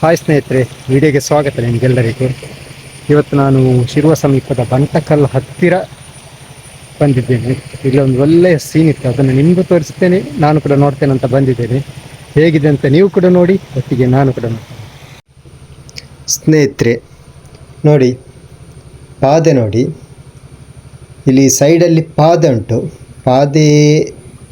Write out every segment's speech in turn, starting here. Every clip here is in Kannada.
ಹಾಯ್ ಸ್ನೇಹಿತರೆ, ವಿಡಿಯೋಗೆ ಸ್ವಾಗತ ನಿಮಗೆಲ್ಲರಿಗೂ. ಇವತ್ತು ನಾನು ಶಿರುವ ಸಮೀಪದ ಬಂಟಕಲ್ ಹತ್ತಿರ ಬಂದಿದ್ದೇನೆ. ಇಲ್ಲಿ ಒಂದು ಒಳ್ಳೆಯ ಸೀನ್ ಇತ್ತು, ಅದನ್ನು ನಿಮಗೂ ತೋರಿಸ್ತೇನೆ, ನಾನು ಕೂಡ ನೋಡ್ತೇನೆ ಅಂತ ಬಂದಿದ್ದೇನೆ. ಹೇಗಿದೆ ಅಂತ ನೀವು ಕೂಡ ನೋಡಿ, ಒಟ್ಟಿಗೆ ನಾನು ಕೂಡ ನೋಡ್ತೇನೆ. ಸ್ನೇಹಿತರೆ, ನೋಡಿ, ಪಾದೆ ನೋಡಿ. ಇಲ್ಲಿ ಸೈಡಲ್ಲಿ ಪಾದೆ ಉಂಟು. ಪಾದೆ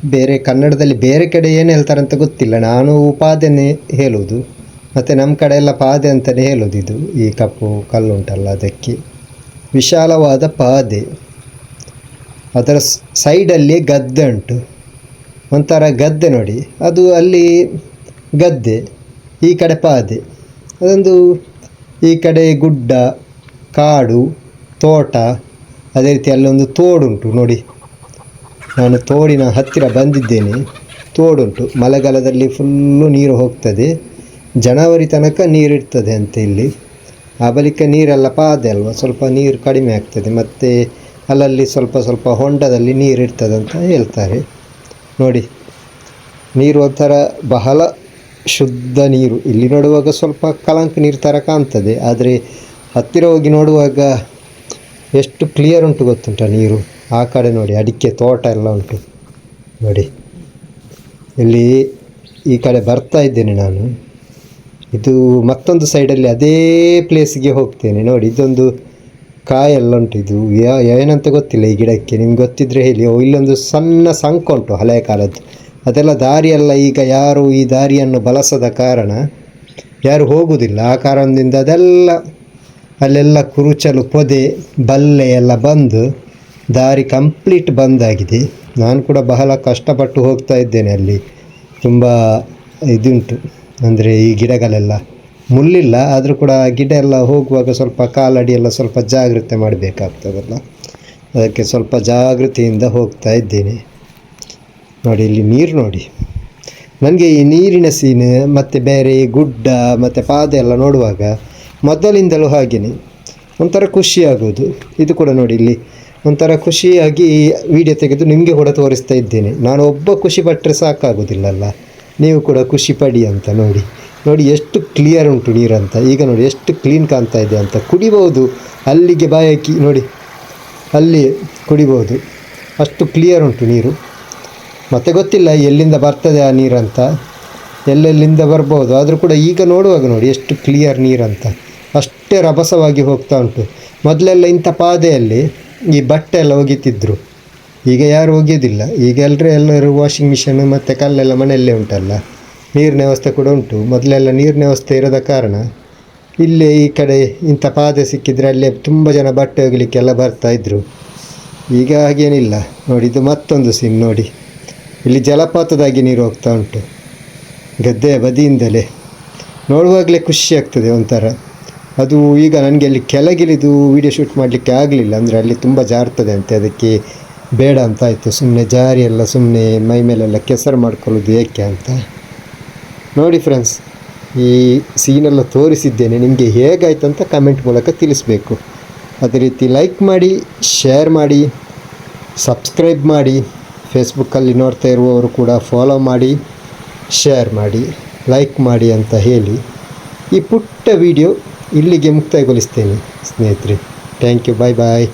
ಬೇರೆ, ಕನ್ನಡದಲ್ಲಿ ಬೇರೆ ಕಡೆ ಏನು ಹೇಳ್ತಾರೆ ಅಂತ ಗೊತ್ತಿಲ್ಲ. ನಾನು ಉಪಾದೆನೇ ಹೇಳುವುದು. ಮತ್ತು ನಮ್ಮ ಕಡೆ ಎಲ್ಲ ಪಾದೆ ಅಂತಲೇ ಹೇಳೋದು ಇದು. ಈ ಕಪ್ಪು ಕಲ್ಲುಂಟಲ್ಲ ಅದಕ್ಕೆ. ವಿಶಾಲವಾದ ಪಾದೆ. ಅದರ ಸೈಡಲ್ಲಿ ಗದ್ದೆ ಉಂಟು. ಒಂಥರ ಗದ್ದೆ ನೋಡಿ. ಅದು ಅಲ್ಲಿ ಗದ್ದೆ, ಈ ಕಡೆ ಪಾದೆ. ಅದೊಂದು ಈ ಕಡೆ ಗುಡ್ಡ, ಕಾಡು, ತೋಟ, ಅದೇ ರೀತಿ ಅಲ್ಲೊಂದು ತೋಡುಂಟು ನೋಡಿ. ನಾನು ತೋಡಿನ ಹತ್ತಿರ ಬಂದಿದ್ದೇನೆ. ತೋಡುಂಟು. ಮಳೆಗಾಲದಲ್ಲಿ ಫುಲ್ಲು ನೀರು ಹೋಗ್ತದೆ. ಜನವರಿ ತನಕ ನೀರಿರ್ತದೆ ಅಂತ ಇಲ್ಲಿ. ಆ ಬಳಿಕ ನೀರೆಲ್ಲ ಪಾದೆ ಅಲ್ವ? ಸ್ವಲ್ಪ ನೀರು ಕಡಿಮೆ ಆಗ್ತದೆ. ಮತ್ತು ಅಲ್ಲಲ್ಲಿ ಸ್ವಲ್ಪ ಸ್ವಲ್ಪ ಹೊಂಡದಲ್ಲಿ ನೀರಿರ್ತದೆ ಅಂತ ಹೇಳ್ತಾರೆ. ನೋಡಿ, ನೀರು ಒಂಥರ ಬಹಳ ಶುದ್ಧ ನೀರು. ಇಲ್ಲಿ ನೋಡುವಾಗ ಸ್ವಲ್ಪ ಕಲಂಕ ನೀರು ಥರ ಕಾಣ್ತದೆ. ಆದರೆ ಹತ್ತಿರ ಹೋಗಿ ನೋಡುವಾಗ ಎಷ್ಟು ಕ್ಲಿಯರ್ ಉಂಟು ಗೊತ್ತುಂಟ ನೀರು? ಆ ಕಡೆ ನೋಡಿ, ಅಡಿಕೆ ತೋಟ ಎಲ್ಲ ಉಂಟು. ನೋಡಿ, ಇಲ್ಲಿ ಈ ಕಡೆ ಬರ್ತಾ ಇದ್ದೇನೆ ನಾನು. ಇದು ಮತ್ತೊಂದು ಸೈಡಲ್ಲಿ ಅದೇ ಪ್ಲೇಸ್ಗೆ ಹೋಗ್ತೇನೆ. ನೋಡಿ, ಇದೊಂದು ಕಾಯೆಲ್ಲ ಉಂಟು ಇದು ಏನಂತ ಗೊತ್ತಿಲ್ಲ ಈ ಗಿಡಕ್ಕೆ. ನಿಮ್ಗೆ ಗೊತ್ತಿದ್ರೆ ಹೇಳಿ. ಇಲ್ಲೊಂದು ಸಣ್ಣ ಸಂಕ ಉಂಟು ಹಳೆಯ ಕಾಲದ್ದು. ಅದೆಲ್ಲ ದಾರಿಯೆಲ್ಲ ಈಗ ಯಾರು ಈ ದಾರಿಯನ್ನು ಬಳಸದ ಕಾರಣ ಯಾರು ಹೋಗುವುದಿಲ್ಲ ಆ ಕಾರಣದಿಂದ ಅದೆಲ್ಲ, ಅಲ್ಲೆಲ್ಲ ಕುರುಚಲು ಪೊದೆ, ಬಲ್ಲೆ ಎಲ್ಲ ಬಂದು ದಾರಿ ಕಂಪ್ಲೀಟ್ ಬಂದಾಗಿದೆ. ನಾನು ಕೂಡ ಬಹಳ ಕಷ್ಟಪಟ್ಟು ಹೋಗ್ತಾ ಇದ್ದೇನೆ ಅಲ್ಲಿ. ತುಂಬ ಇದುಂಟು. ಅಂದರೆ ಈ ಗಿಡಗಳೆಲ್ಲ ಮುಳ್ಳಿಲ್ಲ, ಆದರೂ ಕೂಡ ಗಿಡ ಎಲ್ಲ ಹೋಗುವಾಗ ಸ್ವಲ್ಪ ಕಾಲಡಿಯೆಲ್ಲ ಸ್ವಲ್ಪ ಜಾಗ್ರತೆ ಮಾಡಬೇಕಾಗ್ತದಲ್ಲ. ಅದಕ್ಕೆ ಸ್ವಲ್ಪ ಜಾಗೃತಿಯಿಂದ ಹೋಗ್ತಾ ಇದ್ದೇನೆ. ನೋಡಿ, ಇಲ್ಲಿ ನೀರು ನೋಡಿ. ನನಗೆ ಈ ನೀರಿನ ಸೀನ್, ಮತ್ತು ಬೇರೆ ಗುಡ್ಡ, ಮತ್ತು ಪಾದ ಎಲ್ಲ ನೋಡುವಾಗ ಮೊದಲಿಂದಲೂ ಹಾಗೆಯೇ ಒಂಥರ ಖುಷಿಯಾಗೋದು. ಇದು ಕೂಡ ನೋಡಿ, ಇಲ್ಲಿ ಒಂಥರ ಖುಷಿಯಾಗಿ ವಿಡಿಯೋ ತೆಗೆದು ನಿಮಗೆ ಕೂಡ ತೋರಿಸ್ತಾ ಇದ್ದೇನೆ. ನಾನು ಒಬ್ಬ ಖುಷಿ ಪಟ್ಟರೆ ಸಾಕಾಗೋದಿಲ್ಲಲ್ಲ. ನೀವು ಕೂಡ ಖುಷಿ ಪಡಿ ಅಂತ ನೋಡಿ. ನೋಡಿ ಎಷ್ಟು ಕ್ಲಿಯರ್ ಉಂಟು ನೀರಂತ. ಈಗ ನೋಡಿ ಎಷ್ಟು ಕ್ಲೀನ್ ಕಾಣ್ತಾ ಇದೆ ಅಂತ. ಕುಡಿಬೋದು ಅಲ್ಲಿಗೆ ಬಾಯಾಕಿ ನೋಡಿ. ಅಲ್ಲಿ ಕುಡಿಬೋದು ಅಷ್ಟು ಕ್ಲಿಯರ್ ಉಂಟು ನೀರು. ಮತ್ತೆ ಗೊತ್ತಿಲ್ಲ ಎಲ್ಲಿಂದ ಬರ್ತದೆ ಆ ನೀರಂತ. ಎಲ್ಲೆಲ್ಲಿಂದ ಬರ್ಬೋದು. ಆದರೂ ಕೂಡ ಈಗ ನೋಡುವಾಗ ನೋಡಿ ಎಷ್ಟು ಕ್ಲಿಯರ್ ನೀರಂತ. ಅಷ್ಟೇ ರಭಸವಾಗಿ ಹೋಗ್ತಾ ಉಂಟು. ಮೊದಲೆಲ್ಲ ಇಂಥ ಪಾದೆಯಲ್ಲಿ ಈ ಬಟ್ಟೆ ಎಲ್ಲ ಒಗಿತಿದ್ರು. ಈಗ ಯಾರು ಒಗೆಯೋದಿಲ್ಲ ಈಗ ಎಲ್ಲರೂ ಎಲ್ಲರೂ ವಾಷಿಂಗ್ ಮಿಷನ್ ಮತ್ತು ಕಲ್ಲೆಲ್ಲ ಮನೆಯಲ್ಲೇ ಉಂಟಲ್ಲ. ನೀರಿನ ವ್ಯವಸ್ಥೆ ಕೂಡ ಉಂಟು. ಮೊದಲೆಲ್ಲ ನೀರಿನ ವ್ಯವಸ್ಥೆ ಇರದ ಕಾರಣ ಇಲ್ಲೇ ಈ ಕಡೆ ಇಂಥ ಪಾದೆ ಸಿಕ್ಕಿದ್ರೆ ಅಲ್ಲೇ ತುಂಬ ಜನ ಬಟ್ಟೆ ಒಗಿಲಿಕ್ಕೆಲ್ಲ ಬರ್ತಾಯಿದ್ರು ಈಗ ಹಾಗೇನಿಲ್ಲ. ನೋಡಿ, ಇದು ಮತ್ತೊಂದು ಸೀನ್ ನೋಡಿ. ಇಲ್ಲಿ ಜಲಪಾತದಾಗಿ ನೀರು ಹೋಗ್ತಾ ಉಂಟು. ಗದ್ದೆ ಬದಿಯಿಂದಲೇ. ನೋಡುವಾಗಲೇ ಖುಷಿ ಆಗ್ತದೆ ಒಂಥರ. ಅದು ಈಗ ನನಗೆ ಅಲ್ಲಿ ಕೆಳಗಿಳಿದು ವೀಡಿಯೋ ಶೂಟ್ ಮಾಡಲಿಕ್ಕೆ ಆಗಲಿಲ್ಲ. ಅಂದರೆ ಅಲ್ಲಿ ತುಂಬ ಜಾರ್ತದೆ ಅಂತೆ. ಅದಕ್ಕೆ ಬೇಡ ಅಂತ ಆಯಿತು. ಸುಮ್ಮನೆ ಜಾರಿ ಎಲ್ಲ ಸುಮ್ಮನೆ ಮೈ ಮೇಲೆಲ್ಲ ಕೆಸರು ಮಾಡ್ಕೊಳ್ಳೋದು ಏಕೆ ಅಂತ. ನೋಡಿ ಫ್ರೆಂಡ್ಸ್ ಈ ಸೀನೆಲ್ಲ ತೋರಿಸಿದ್ದೇನೆ. ನಿಮಗೆ ಹೇಗಾಯ್ತು ಅಂತ ಕಮೆಂಟ್ ಮೂಲಕ ತಿಳಿಸ್ಬೇಕು. ಅದೇ ರೀತಿ ಲೈಕ್ ಮಾಡಿ ಶೇರ್ ಮಾಡಿ ಸಬ್ಸ್ಕ್ರೈಬ್ ಮಾಡಿ ಫೇಸ್ಬುಕ್ಕಲ್ಲಿ ನೋಡ್ತಾ ಇರುವವರು ಕೂಡ ಫಾಲೋ ಮಾಡಿ ಶೇರ್ ಮಾಡಿ ಲೈಕ್ ಮಾಡಿ ಅಂತ ಹೇಳಿ ಈ ಪುಟ್ಟ ವಿಡಿಯೋ ಇಲ್ಲಿಗೆ ಮುಕ್ತಾಯಗೊಳಿಸ್ತೇನೆ ಸ್ನೇಹಿತರೆ. Thank you bye bye